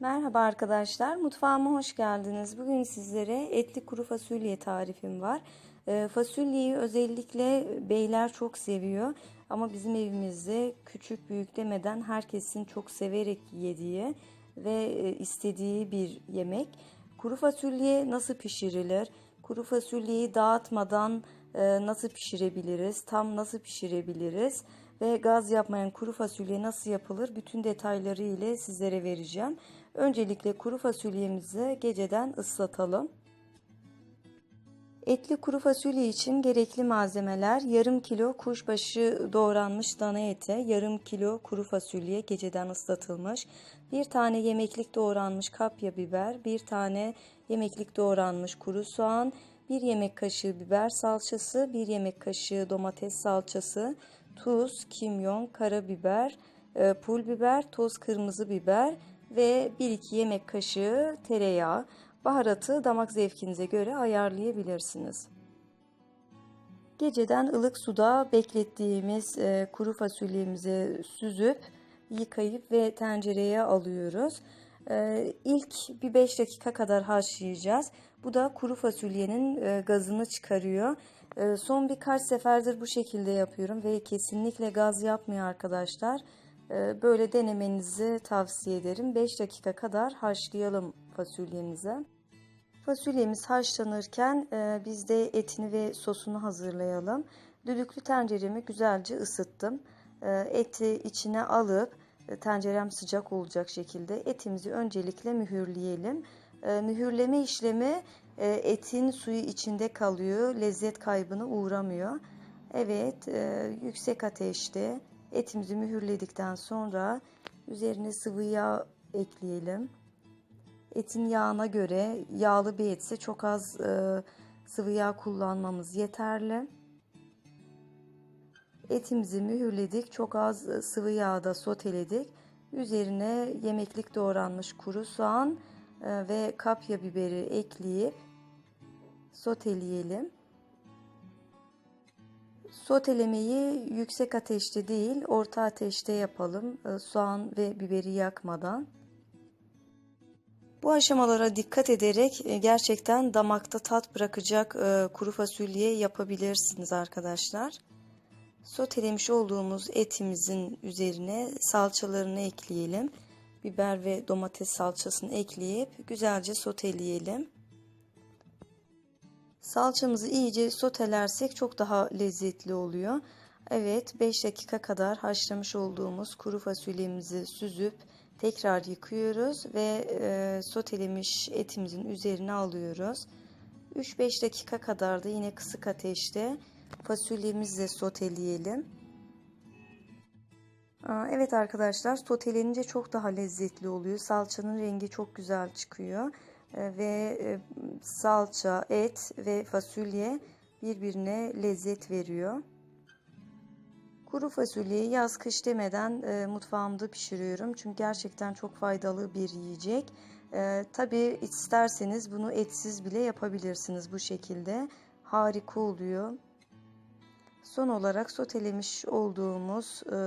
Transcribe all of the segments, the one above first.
Merhaba arkadaşlar, mutfağıma hoş geldiniz. Bugün sizlere etli kuru fasulye tarifim var. Ee, fasulyeyi özellikle beyler çok seviyor ama bizim evimizde küçük büyük demeden herkesin çok severek yediği ve e, istediği bir yemek. Kuru fasulye nasıl pişirilir? Kuru fasulyeyi dağıtmadan e, nasıl pişirebiliriz? Tam nasıl pişirebiliriz? Ve gaz yapmayan kuru fasulye nasıl yapılır? Bütün detayları ile sizlere vereceğim. Öncelikle kuru fasulyemizi geceden ıslatalım. Etli kuru fasulye için gerekli malzemeler yarım kilo kuşbaşı doğranmış dana ete, yarım kilo kuru fasulye geceden ıslatılmış, bir tane yemeklik doğranmış kapya biber, bir tane yemeklik doğranmış kuru soğan, bir yemek kaşığı biber salçası, bir yemek kaşığı domates salçası, tuz, kimyon, karabiber, e, pul biber, toz kırmızı biber ve 1-2 yemek kaşığı tereyağı. Baharatı damak zevkinize göre ayarlayabilirsiniz. Geceden ılık suda beklettiğimiz e, kuru fasulyemizi süzüp yıkayıp ve tencereye alıyoruz. E, ilk bir 5 dakika kadar haşlayacağız. Bu da kuru fasulyenin e, gazını çıkarıyor. E, son birkaç seferdir bu şekilde yapıyorum ve kesinlikle gaz yapmıyor arkadaşlar. E, böyle denemenizi tavsiye ederim. 5 dakika kadar haşlayalım fasulyemizi. Fasulyemiz haşlanırken e, biz de etini ve sosunu hazırlayalım. Düdüklü tenceremi güzelce ısıttım. E, eti içine alıp e, tencerem sıcak olacak şekilde etimizi öncelikle mühürleyelim. Mühürleme işlemi etin suyu içinde kalıyor. Lezzet kaybına uğramıyor. Evet yüksek ateşte etimizi mühürledikten sonra üzerine sıvı yağ ekleyelim. Etin yağına göre yağlı bir etse çok az e, sıvı yağ kullanmamız yeterli. Etimizi mühürledik. Çok az sıvı yağda soteledik. Üzerine yemeklik doğranmış kuru soğan e, ve kapya biberi ekleyip soteleyelim. Sotelemeyi yüksek ateşte değil, orta ateşte yapalım. E, soğan ve biberi yakmadan. Bu aşamalara dikkat ederek e, gerçekten damakta tat bırakacak e, kuru fasulye yapabilirsiniz arkadaşlar. Sotelemiş olduğumuz etimizin üzerine salçalarını ekleyelim. Biber ve domates salçasını ekleyip güzelce soteleyelim. Salçamızı iyice sotelersek çok daha lezzetli oluyor. Evet 5 dakika kadar haşlamış olduğumuz kuru fasulyemizi süzüp tekrar yıkıyoruz ve e, sotelemiş etimizin üzerine alıyoruz. 3-5 dakika kadar da yine kısık ateşte fasulyemizle soteleyelim. Evet arkadaşlar sotelenince çok daha lezzetli oluyor. Salçanın rengi çok güzel çıkıyor. Ve e, salça, et ve fasulye birbirine lezzet veriyor. Kuru fasulyeyi yaz kış demeden e, mutfağımda pişiriyorum. Çünkü gerçekten çok faydalı bir yiyecek. E, Tabi isterseniz bunu etsiz bile yapabilirsiniz bu şekilde. Harika oluyor. Son olarak sotelemiş olduğumuz e,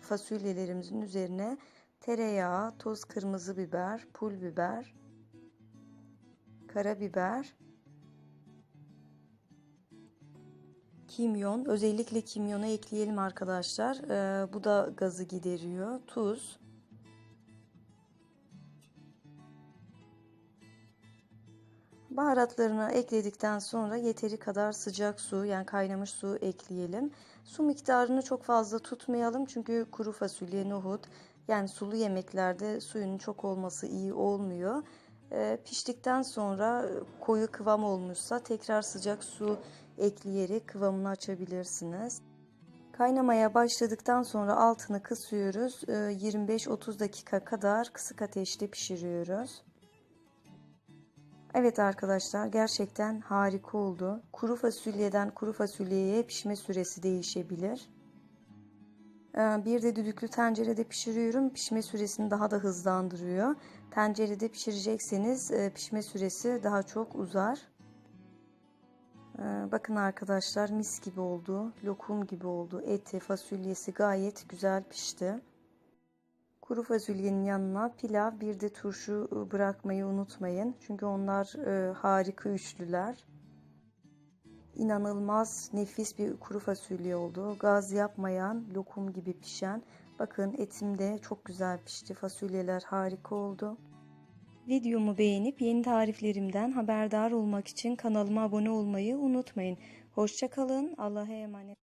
fasulyelerimizin üzerine tereyağı, toz kırmızı biber, pul biber, karabiber, kimyon, özellikle kimyonu ekleyelim arkadaşlar. Ee, bu da gazı gideriyor. Tuz. Baharatlarını ekledikten sonra yeteri kadar sıcak su yani kaynamış su ekleyelim. Su miktarını çok fazla tutmayalım çünkü kuru fasulye, nohut yani sulu yemeklerde suyun çok olması iyi olmuyor. Ee, piştikten sonra koyu kıvam olmuşsa tekrar sıcak su ekleyerek kıvamını açabilirsiniz. Kaynamaya başladıktan sonra altını kısıyoruz. 25-30 dakika kadar kısık ateşte pişiriyoruz. Evet arkadaşlar gerçekten harika oldu. Kuru fasulyeden kuru fasulyeye pişme süresi değişebilir. Bir de düdüklü tencerede pişiriyorum. Pişme süresini daha da hızlandırıyor. Tencerede pişirecekseniz pişme süresi daha çok uzar. Ee, bakın arkadaşlar mis gibi oldu. Lokum gibi oldu. Eti, fasulyesi gayet güzel pişti. Kuru fasulyenin yanına pilav bir de turşu e, bırakmayı unutmayın. Çünkü onlar e, harika üçlüler. İnanılmaz nefis bir kuru fasulye oldu. Gaz yapmayan, lokum gibi pişen. Bakın etim de çok güzel pişti. Fasulyeler harika oldu. Videomu beğenip yeni tariflerimden haberdar olmak için kanalıma abone olmayı unutmayın. Hoşça kalın. Allah'a emanet.